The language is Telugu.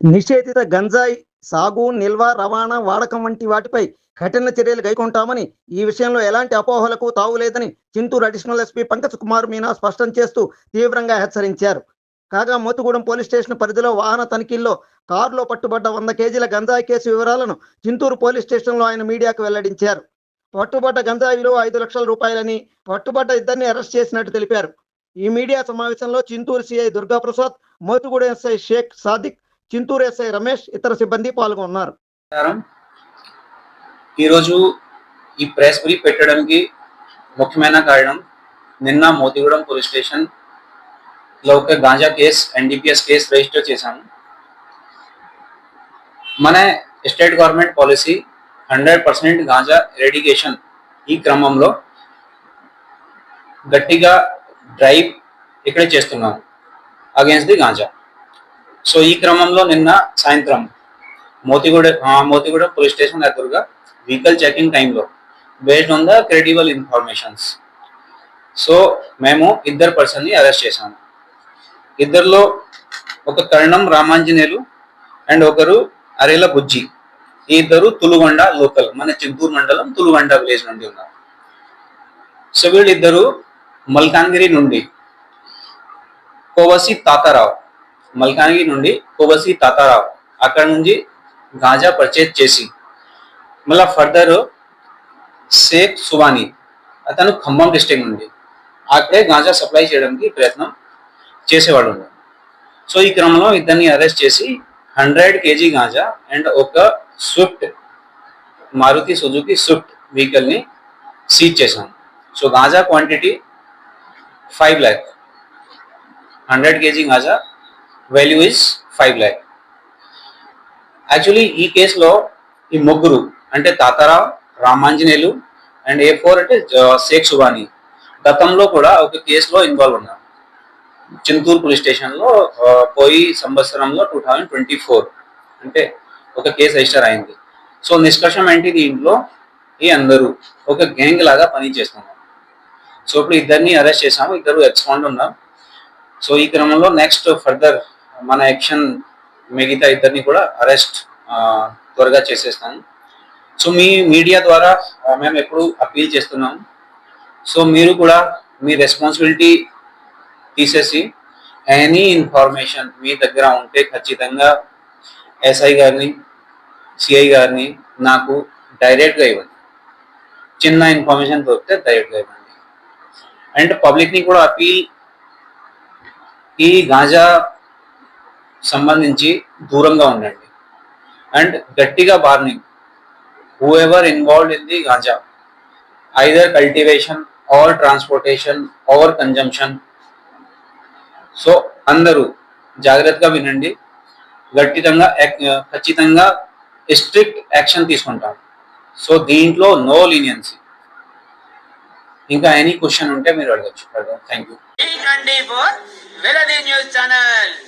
నిషేధిత గంజాయి సాగు నిల్వ రవాణా వాడకం వంటి వాటిపై కఠిన చర్యలు గైకొంటామని ఈ విషయంలో ఎలాంటి అపోహలకు తావులేదని చింతూరు అడిషనల్ ఎస్పీ పంకజ్ కుమార్ మీనా స్పష్టం చేస్తూ తీవ్రంగా హెచ్చరించారు. కాగా మోతుగూడెం పోలీస్ స్టేషన్ పరిధిలో వాహన తనిఖీల్లో కారులో పట్టుబడ్డ వంద కేజీల గంజాయి కేసు వివరాలను చింతూరు పోలీస్ స్టేషన్లో ఆయన మీడియాకు వెల్లడించారు. పట్టుబడ్డ గంజాయి విలువ ఐదు లక్షల రూపాయలని పట్టుబడ్డ ఇద్దరిని అరెస్ట్ చేసినట్టు తెలిపారు. ఈ మీడియా సమావేశంలో Chintoor CI Durgaprasad Motugudem SI Sheikh Sadiq Chintoor SI Ramesh ఇతర సిబ్బంది పాల్గొన్నారు. ఈరోజు ఈ ప్రెస్ బ్రీఫ్ పెట్టడానికి ముఖ్యమైన కారణం నిన్న మోతిగూడెం పోలీస్ స్టేషన్లో ఒక ganja case NDPS case register చేశాము. మన state government policy hundred percent ganja eradication ఈ క్రమంలో గట్టిగా డ్రైవ్ ఇక్కడే చేస్తున్నాము అగేన్స్ట్ ది గాంజా. సో ఈ క్రమంలో నిన్న సాయంత్రం మోతిగూడ మోతిగూడ పోలీస్ స్టేషన్ దగ్గరగా వెహికల్ చెకింగ్ టైంలో based on the credible informations so మేము ఇద్దరు పర్సన్ని అరెస్ట్ చేశాము. ఇద్దరిలో ఒక కర్ణం రామాంజనేయులు అండ్ ఒకరు అరేల బుజ్జి. ఈ ఇద్దరు తులుగొండ లోకల్ మన చింతూరు మండలం తులుగొండ విలేజ్ నుండి ఉన్నారు. సో వీళ్ళిద్దరు మల్కాంగిరి నుండి కోవసి తాతారావు మల్కానగిరి నుండి కోబసి తాతారావు. అక్కడ నుంచి గాంజా పర్చేజ్ చేసి మళ్ళా ఫర్దర్ షేక్ సువాని అతను ఖమ్మం డిస్ట్రిక్ట్ నుండి. అక్కడే గాంజా సప్లై చేయడానికి ప్రయత్నం చేసేవాడు సో ఈ క్రమంలో ఇద్దరిని అరెస్ట్ చేసి హండ్రెడ్ కేజీ గాంజా అండ్ ఒక స్విఫ్ట్ మారుతి సుజుకి స్విఫ్ట్ వెహికల్ని సీజ్ చేశాం. So ganja quantity five lakh hundred KG ganja value is five lakh actually ఈ కేసులో ఈ ముగ్గురు అంటే Tatarao Ramanjaneyulu and A four అంటే షేక్ సుబాని గతంలో కూడా ఒక కేసులో ఇన్వాల్వ్ ఉన్నారు. చింతూరు పోలీస్ స్టేషన్లో పోయి సంవత్సరంలో టూ థౌజండ్ ట్వంటీ ఫోర్ అంటే ఒక కేసు రిజిస్టర్ అయింది. సో నిష్కర్షం ఏంటి దీంట్లో? ఈ అందరూ ఒక గ్యాంగ్ లాగా పని చేస్తున్నారు. సో ఇప్పుడు ఇద్దరిని అరెస్ట్ చేసాము ఇద్దరు ఎక్స్పాండ్ ఉన్నారు. సో ఈ క్రమంలో నెక్స్ట్ ఫర్దర్ మన యాక్షన్ మిగతా ఇద్దరిని కూడా అరెస్ట్ త్వరగా చేసేస్తాం సో మీ మీడియా ద్వారా మేము ఎప్పుడు అపీల్ చేస్తున్నాం. సో మీరు కూడా మీ రెస్పాన్సిబిలిటీ తీసేసి ఎనీ ఇన్ఫర్మేషన్ మీ దగ్గర ఉంటే ఖచ్చితంగా ఎస్ఐ గారిని సిఐ గారిని నాకు డైరెక్ట్గా ఇవ్వండి. చిన్న ఇన్ఫర్మేషన్ దొరికితే డైరెక్ట్గా ఇవ్వండి. అండ్ పబ్లిక్ని కూడా అపీల్ ఈ గాంజా సంబంధించి దూరంగా ఉండండి. అండ్ గట్టిగా warning whoever involved in the ganja either cultivation or transportation or consumption so అందరూ జాగ్రత్తగా వినండి. గట్టితంగా eh, ఖచ్చితంగా స్ట్రిక్ట్ యాక్షన్ తీసుకుంటాం. సో దీంట్లో నో లీనియన్సీ ఇంకా ఎనీ క్వశ్చన్ ఉంటే మీరు అడగచ్చు. థ్యాంక్ యూ వెలది న్యూస్ ఛానల్